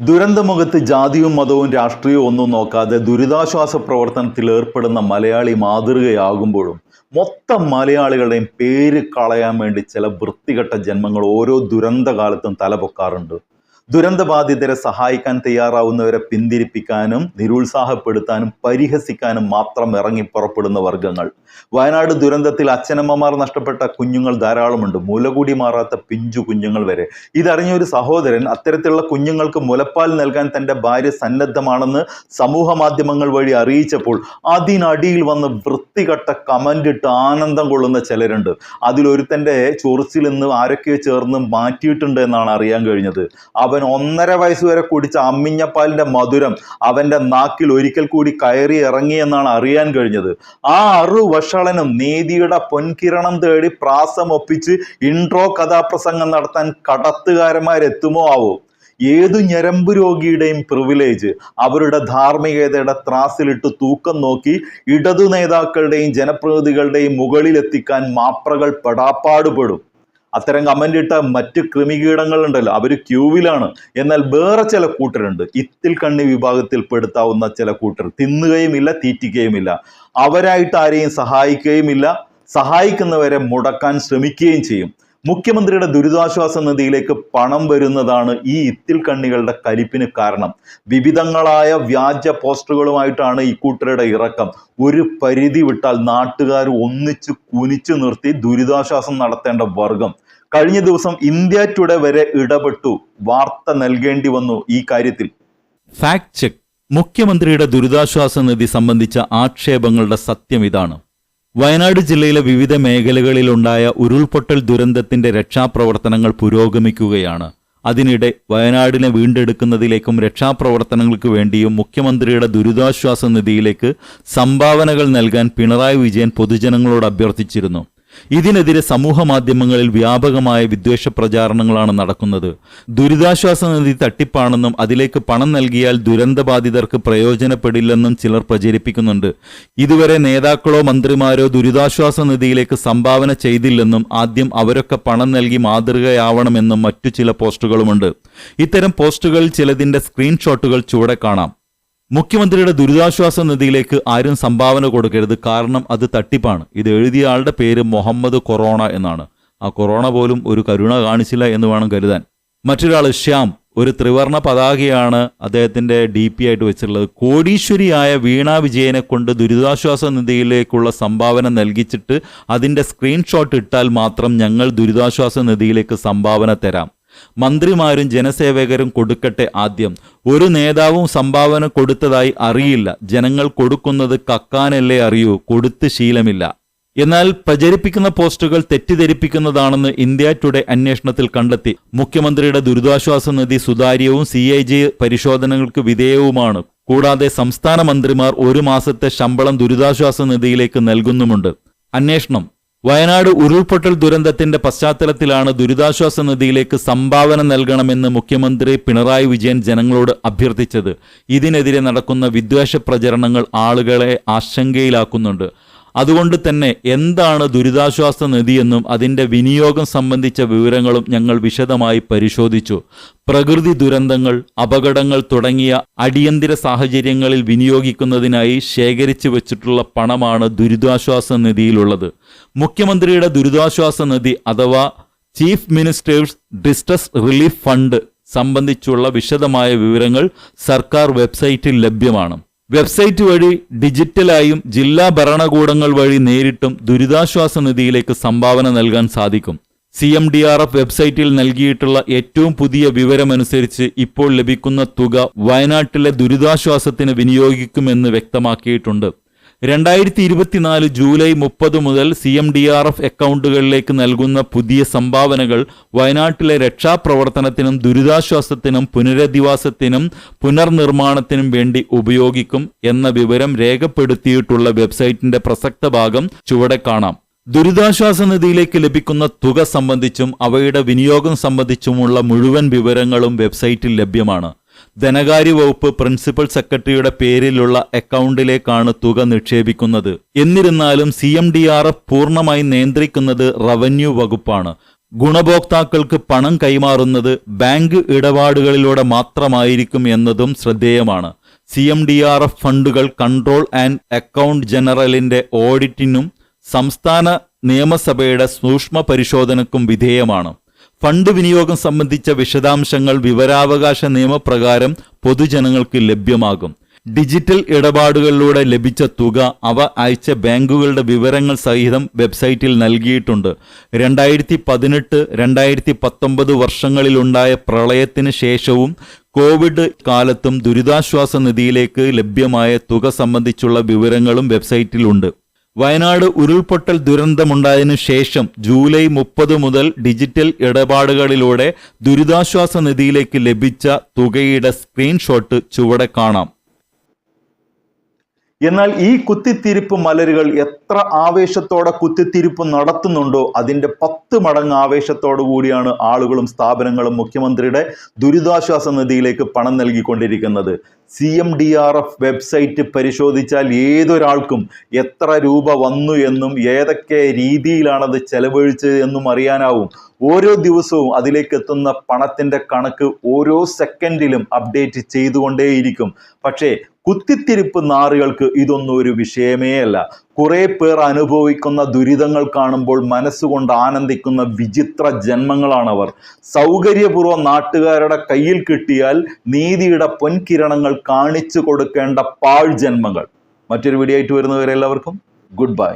ദുരന്തമുഖത്ത് ജാതിയും മതവും രാഷ്ട്രീയവും ഒന്നും നോക്കാതെ ദുരിതാശ്വാസ പ്രവർത്തനത്തിൽ ഏർപ്പെടുന്ന മലയാളി മാതൃകയാകുമ്പോഴും മൊത്തം മലയാളികളുടെയും പേര് കളയാൻ വേണ്ടി ചില വൃത്തികെട്ട ജന്മങ്ങൾ ഓരോ ദുരന്തകാലത്തും തലപൊക്കാറുണ്ട്. ദുരന്തബാധിതരെ സഹായിക്കാൻ തയ്യാറാവുന്നവരെ പിന്തിരിപ്പിക്കാനും നിരുത്സാഹപ്പെടുത്താനും പരിഹസിക്കാനും മാത്രം ഇറങ്ങി പുറപ്പെടുന്ന വർഗങ്ങൾ വയനാട് ദുരന്തത്തിൽ അച്ഛനമ്മമാർ നഷ്ടപ്പെട്ട കുഞ്ഞുങ്ങൾ ധാരാളമുണ്ട്. മുലകൂടി മാറാത്ത പിഞ്ചു കുഞ്ഞുങ്ങൾ വരെ. ഇതറിഞ്ഞ ഒരു സഹോദരൻ അത്തരത്തിലുള്ള കുഞ്ഞുങ്ങൾക്ക് മുലപ്പാൽ നൽകാൻ തന്റെ ഭാര്യ സന്നദ്ധമാണെന്ന് സമൂഹ മാധ്യമങ്ങൾ വഴി അറിയിച്ചപ്പോൾ അതിനടിയിൽ വന്ന് വൃത്തികെട്ട കമന്റ് ഇട്ട് ആനന്ദം കൊള്ളുന്ന ചിലരുണ്ട്. അതിലൊരുത്തന്റെ ചൊറിച്ചിൽ നിന്ന് ആരൊക്കെയോ ചേർന്ന് മാറ്റിയിട്ടുണ്ട് എന്നാണ് അറിയാൻ കഴിഞ്ഞത്. അവൻ ഒന്നര വയസ്സ് വരെ കുടിച്ച അമ്മിഞ്ഞപ്പാലിന്റെ മധുരം അവന്റെ നാക്കിൽ ഒരിക്കൽ കൂടി കയറി ഇറങ്ങി എന്നാണ് അറിയാൻ കഴിഞ്ഞത്. ആ അറു വഷളനും നീതിയുടെ പൊൻകിരണം തേടി പ്രാസം ഒപ്പിച്ച് ഇൻട്രോ കഥാപ്രസംഗം നടത്താൻ കടത്തുകാരന്മാരെത്തുമോ ആവോ? ഏതു ഞരമ്പ് രോഗിയുടെയും പ്രിവിലേജ് അവരുടെ ധാർമ്മികതയുടെ ത്രാസിലിട്ട് തൂക്കം നോക്കി ഇടതു നേതാക്കളുടെയും ജനപ്രതിനിധികളുടെയും മുകളിലെത്തിക്കാൻ മാപ്രകൾ പെടാപ്പാടുപെടും. അത്തരം കമന്റ് ഇട്ട മറ്റ് കൃമികീടങ്ങളുണ്ടല്ലോ അവർ ക്യൂവിലാണ്. എന്നാൽ വേറെ ചില കൂട്ടരുണ്ട്. ഇത്തിൽ കണ്ണി വിഭാഗത്തിൽ പെടുത്താവുന്ന ചില കൂട്ടർ. തിന്നുകയുമില്ല തീറ്റിക്കുകയുമില്ല. അവരായിട്ട് ആരെയും സഹായിക്കുകയുമില്ല. സഹായിക്കുന്നവരെ മുടക്കാൻ ശ്രമിക്കുകയും ചെയ്യും. മുഖ്യമന്ത്രിയുടെ ദുരിതാശ്വാസ നിധിയിലേക്ക് പണം വരുന്നതാണ് ഈ ഇത്തിൽ കണ്ണികളുടെ കലിപ്പിന് കാരണം. വിവിധങ്ങളായ വ്യാജ പോസ്റ്ററുകളുമായിട്ടാണ് ഈ കൂട്ടരുടെ ഇറക്കം. ഒരു പരിധി വിട്ടാൽ നാട്ടുകാർ ഒന്നിച്ച് കുനിച്ചു നിർത്തി ദുരിതാശ്വാസം നടത്തേണ്ട വർഗം. കഴിഞ്ഞ ദിവസം ഇന്ത്യ ടുഡേ വരെ ഇടപെട്ടു. വാർത്ത നൽകേണ്ടി വന്നു ഈ കാര്യത്തിൽ. ഫാക്ട് ചെക്ക് മുഖ്യമന്ത്രിയുടെ ദുരിതാശ്വാസ നിധി സംബന്ധിച്ച ആക്ഷേപങ്ങളുടെ സത്യം ഇതാണ്. വയനാട് ജില്ലയിലെ വിവിധ മേഖലകളിലുണ്ടായ ഉരുൾപൊട്ടൽ ദുരന്തത്തിന്റെ രക്ഷാപ്രവർത്തനങ്ങൾ പുരോഗമിക്കുകയാണ്. അതിനിടെ വയനാടിനെ വീണ്ടെടുക്കുന്നതിലേക്കും രക്ഷാപ്രവർത്തനങ്ങൾക്ക് വേണ്ടിയും മുഖ്യമന്ത്രിയുടെ ദുരിതാശ്വാസ നിധിയിലേക്ക് സംഭാവനകൾ നൽകാൻ പിണറായി വിജയൻ പൊതുജനങ്ങളോട് അഭ്യർത്ഥിച്ചിരുന്നു. ഇതിനെതിരെ സമൂഹ മാധ്യമങ്ങളിൽ വ്യാപകമായ വിദ്വേഷ പ്രചാരണങ്ങളാണ് നടക്കുന്നത്. ദുരിതാശ്വാസ നിധി തട്ടിപ്പാണെന്നും അതിലേക്ക് പണം നൽകിയാൽ ദുരന്തബാധിതർക്ക് പ്രയോജനപ്പെടില്ലെന്നും ചിലർ പ്രചരിപ്പിക്കുന്നുണ്ട്. ഇതുവരെ നേതാക്കളോ മന്ത്രിമാരോ ദുരിതാശ്വാസ നിധിയിലേക്ക് സംഭാവന ചെയ്തില്ലെന്നും ആദ്യം അവരൊക്കെ പണം നൽകി മാതൃകയാവണമെന്നും മറ്റു ചില പോസ്റ്റുകളുമുണ്ട്. ഇത്തരം പോസ്റ്റുകളിൽ ചിലതിന്റെ സ്ക്രീൻഷോട്ടുകൾ ചുവടെ കാണാം. മുഖ്യമന്ത്രിയുടെ ദുരിതാശ്വാസ നിധിയിലേക്ക് ആരും സംഭാവന കൊടുക്കരുത്. കാരണം അത് തട്ടിപ്പാണ്. ഇത് എഴുതിയ ആളുടെ പേര് മുഹമ്മദ് കൊറോണ എന്നാണ്. ആ കൊറോണ പോലും ഒരു കരുണ കാണിച്ചില്ല എന്ന് വേണം കരുതാൻ. മറ്റൊരാൾ ശ്യാം ഒരു ത്രിവർണ പതാകയാണ് അദ്ദേഹത്തിന്റെ ഡി പി ആയിട്ട് വെച്ചിട്ടുള്ളത്. കോടീശ്വരിയായ വീണ വിജയനെ കൊണ്ട് ദുരിതാശ്വാസ നിധിയിലേക്കുള്ള സംഭാവന നൽകിച്ചിട്ട് അതിന്റെ സ്ക്രീൻഷോട്ട് ഇട്ടാൽ മാത്രം ഞങ്ങൾ ദുരിതാശ്വാസ നിധിയിലേക്ക് സംഭാവന തരാം. മന്ത്രിമാരും ജനസേവകരും കൊടുക്കട്ടെ ആദ്യം. ഒരു നേതാവും സംഭാവന കൊടുത്തതായി അറിയില്ല. ജനങ്ങൾ കൊടുക്കുന്നത് കക്കാനല്ലേ അറിയൂ. കൊടുത്ത് ശീലമില്ല. എന്നാൽ പ്രചരിപ്പിക്കുന്ന പോസ്റ്റുകൾ തെറ്റിദ്ധരിപ്പിക്കുന്നതാണെന്ന് ഇന്ത്യ ടുഡേ അന്വേഷണത്തിൽ കണ്ടെത്തി. മുഖ്യമന്ത്രിയുടെ ദുരിതാശ്വാസ നിധി സുതാര്യവും സി ഐ ജി പരിശോധനകൾക്ക് വിധേയവുമാണ്. കൂടാതെ സംസ്ഥാന മന്ത്രിമാർ ഒരു മാസത്തെ ശമ്പളം ദുരിതാശ്വാസ നിധിയിലേക്ക് നൽകുന്നുമുണ്ട്. അന്വേഷണം. വയനാട് ഉരുൾപൊട്ടൽ ദുരന്തത്തിന്റെ പശ്ചാത്തലത്തിലാണ് ദുരിതാശ്വാസ നിധിയിലേക്ക് സംഭാവന നൽകണമെന്ന് മുഖ്യമന്ത്രി പിണറായി വിജയൻ ജനങ്ങളോട് അഭ്യർത്ഥിച്ചത്. ഇതിനെതിരെ നടക്കുന്ന വിദ്വേഷ പ്രചരണങ്ങൾ ആളുകളെ ആശങ്കയിലാക്കുന്നുണ്ട്. അതുകൊണ്ട് തന്നെ എന്താണ് ദുരിതാശ്വാസ നിധിയെന്നും അതിന്റെ വിനിയോഗം സംബന്ധിച്ച വിവരങ്ങളും ഞങ്ങൾ വിശദമായി പരിശോധിച്ചു. പ്രകൃതി ദുരന്തങ്ങൾ അപകടങ്ങൾ തുടങ്ങിയ അടിയന്തര സാഹചര്യങ്ങളിൽ വിനിയോഗിക്കുന്നതിനായി ശേഖരിച്ചു വച്ചിട്ടുള്ള പണമാണ് ദുരിതാശ്വാസ നിധിയിലുള്ളത്. മുഖ്യമന്ത്രിയുടെ ദുരിതാശ്വാസ നിധി അഥവാ chief minister's distress relief fund സംബന്ധിച്ചുള്ള വിശദമായ വിവരങ്ങൾ സർക്കാർ വെബ്സൈറ്റിൽ ലഭ്യമാണ്. വെബ്സൈറ്റ് വഴി ഡിജിറ്റലായും ജില്ലാ ഭരണകൂടങ്ങൾ വഴി നേരിട്ടും ദുരിതാശ്വാസ നിധിയിലേക്ക് സംഭാവന നൽകാൻ സാധിക്കും. C M D R F വെബ്സൈറ്റിൽ നൽകിയിട്ടുള്ള ഏറ്റവും പുതിയ വിവരമനുസരിച്ച് ഇപ്പോൾ ലഭിക്കുന്ന തുക വയനാട്ടിലെ ദുരിതാശ്വാസത്തിന് വിനിയോഗിക്കുമെന്ന് വ്യക്തമാക്കിയിട്ടുണ്ട്. രണ്ടായിരത്തി ഇരുപത്തിനാല് ജൂലൈ മുപ്പത് മുതൽ C M D R F അക്കൗണ്ടുകളിലേക്ക് നൽകുന്ന പുതിയ സംഭാവനകൾ വയനാട്ടിലെ രക്ഷാപ്രവർത്തനത്തിനും ദുരിതാശ്വാസത്തിനും പുനരധിവാസത്തിനും പുനർനിർമ്മാണത്തിനും വേണ്ടി ഉപയോഗിക്കും എന്ന വിവരം രേഖപ്പെടുത്തിയിട്ടുള്ള വെബ്സൈറ്റിന്റെ പ്രസക്ത ഭാഗം ചുവടെ കാണാം. ദുരിതാശ്വാസ നിധിയിലേക്ക് ലഭിക്കുന്ന തുക സംബന്ധിച്ചും അവയുടെ വിനിയോഗം സംബന്ധിച്ചുമുള്ള മുഴുവൻ വിവരങ്ങളും വെബ്സൈറ്റിൽ ലഭ്യമാണ്. ധനകാര്യ വകുപ്പ് പ്രിൻസിപ്പൽ സെക്രട്ടറിയുടെ പേരിലുള്ള അക്കൗണ്ടിലേക്കാണ് തുക നിക്ഷേപിക്കുന്നത്. എന്നിരുന്നാലും C M D R F പൂർണമായി നിയന്ത്രിക്കുന്നത് റവന്യൂ വകുപ്പാണ്. ഗുണഭോക്താക്കൾക്ക് പണം കൈമാറുന്നത് ബാങ്ക് ഇടപാടുകളിലൂടെ മാത്രമായിരിക്കും എന്നതും ശ്രദ്ധേയമാണ്. C M D R F ഫണ്ടുകൾ കൺട്രോൾ ആൻഡ് അക്കൗണ്ട് ജനറലിന്റെ ഓഡിറ്റിനും സംസ്ഥാന നിയമസഭയുടെ സൂക്ഷ്മ പരിശോധനക്കും വിധേയമാണ്. ഫണ്ട് വിനിയോഗം സംബന്ധിച്ച വിശദാംശങ്ങൾ വിവരാവകാശ നിയമപ്രകാരം പൊതുജനങ്ങൾക്ക് ലഭ്യമാകും. ഡിജിറ്റൽ ഇടപാടുകളിലൂടെ ലഭിച്ച തുക അവ അയച്ച ബാങ്കുകളുടെ വിവരങ്ങൾ സഹിതം വെബ്സൈറ്റിൽ നൽകിയിട്ടുണ്ട്. രണ്ടായിരത്തി പതിനെട്ട് രണ്ടായിരത്തി പത്തൊമ്പത് വർഷങ്ങളിലുണ്ടായ പ്രളയത്തിന് ശേഷവും കോവിഡ് കാലത്തും ദുരിതാശ്വാസ നിധിയിലേക്ക് ലഭ്യമായ തുക സംബന്ധിച്ചുള്ള വിവരങ്ങളും വെബ്സൈറ്റിലുണ്ട്. വയനാട് ഉരുൾപൊട്ടൽ ദുരന്തമുണ്ടായതിനു ശേഷം ജൂലൈ മുപ്പത് മുതൽ ഡിജിറ്റൽ ഇടപാടുകളിലൂടെ ദുരിതാശ്വാസ നിധിയിലേക്ക് ലഭിച്ച തുകയുടെ സ്ക്രീൻഷോട്ട് ചുവടെ കാണാം. എന്നാൽ ഈ കുത്തിത്തിരിപ്പ് മലരുകൾ എത്ര ആവേശത്തോടെ കുത്തിത്തിരിപ്പ് നടത്തുന്നുണ്ടോ അതിന്റെ പത്ത് മടങ്ങ് ആവേശത്തോടു കൂടിയാണ് ആളുകളും സ്ഥാപനങ്ങളും മുഖ്യമന്ത്രിയുടെ ദുരിതാശ്വാസ നിധിയിലേക്ക് പണം നൽകിക്കൊണ്ടിരിക്കുന്നത്. C M D R F website പരിശോധിച്ചാൽ ഏതൊരാൾക്കും എത്ര രൂപ വന്നു എന്നും ഏതൊക്കെ രീതിയിലാണത് ചെലവഴിച്ചത് എന്നും അറിയാനാവും. ഓരോ ദിവസവും അതിലേക്ക് എത്തുന്ന പണത്തിന്റെ കണക്ക് ഓരോ സെക്കൻഡിലും അപ്ഡേറ്റ് ചെയ്തുകൊണ്ടേയിരിക്കും. പക്ഷേ കുത്തിത്തിരിപ്പ് നാറുകൾക്ക് ഇതൊന്നും ഒരു വിഷയമേ അല്ല. കുറെ പേർ അനുഭവിക്കുന്ന ദുരിതങ്ങൾ കാണുമ്പോൾ മനസ്സുകൊണ്ട് ആനന്ദിക്കുന്ന വിചിത്ര ജന്മങ്ങളാണവർ. സൗകര്യപൂർവം നാട്ടുകാരുടെ കയ്യിൽ കിട്ടിയാൽ നീതിയുടെ പൊൻകിരണങ്ങൾ കാണിച്ചു കൊടുക്കേണ്ട പാഴ് ജന്മങ്ങൾ. മറ്റൊരു വീഡിയോ ആയിട്ട് വരുന്നവരെല്ലാവർക്കും ഗുഡ് ബൈ